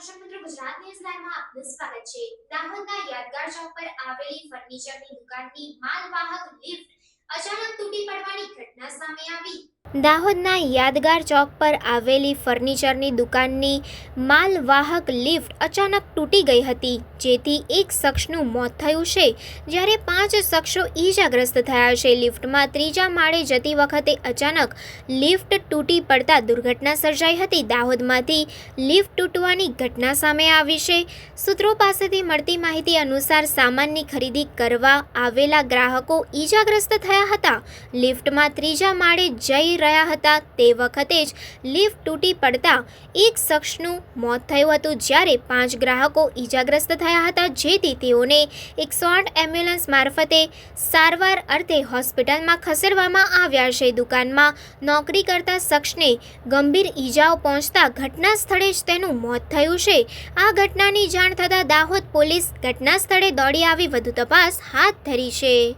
દર્શક મિત્રો ગુજરાત ન્યૂઝ લાઈવમાં આપનું સ્વાગત છે. દાહોદના યાદગાર ચોક પર આવેલી ફર્નિચરની દુકાનની માલવાહક લિફ્ટ અચાનક તૂટી પડવાની ઘટના સામે આવી. દાહોદના યાદગાર ચોક પર આવેલી ફર્નિચરની દુકાનની માલવાહક લિફ્ટ અચાનક તૂટી ગઈ હતી, જેથી એક શખ્સનું મોત થયું છે. જ્યારે પાંચ શખ્સો ઈજાગ્રસ્ત થયા છે, લિફ્ટમાં ત્રીજા માળે જતી વખતે અચાનક લિફ્ટ તૂટી પડતા દુર્ઘટના સર્જાઈ હતી. દાહોદમાંથી લિફ્ટ તૂટવાની ઘટના સામે આવી છે. સૂત્રો પાસેથી મળતી માહિતી અનુસાર સામાનની ખરીદી કરવા આવેલા ગ્રાહકો ઈજાગ્રસ્ત થયા હતા. લિફ્ટમાં ત્રીજા માળે જઈ રહ્યા હતા તે વખતે જ લિફ્ટ તૂટી પડતા એક શખ્સનું મોત થયું હતું જ્યારે પાંચ ગ્રાહકો ઈજાગ્રસ્ત થયા હતા જેથી તેઓને એકસો આઠ એમ્બ્યુલન્સ મારફતે સારવાર અર્થે હોસ્પિટલમાં ખસેડવામાં આવ્યા છે. દુકાનમાં નોકરી કરતા શખ્સને ગંભીર ઈજાઓ પહોંચતા ઘટના સ્થળે જ તેનું મોત થયું છે. આ ઘટનાની જાણ થતાં દાહોદ પોલીસ ઘટના સ્થળે દોડી આવી. વધુ તપાસ હાથ ધરી છે.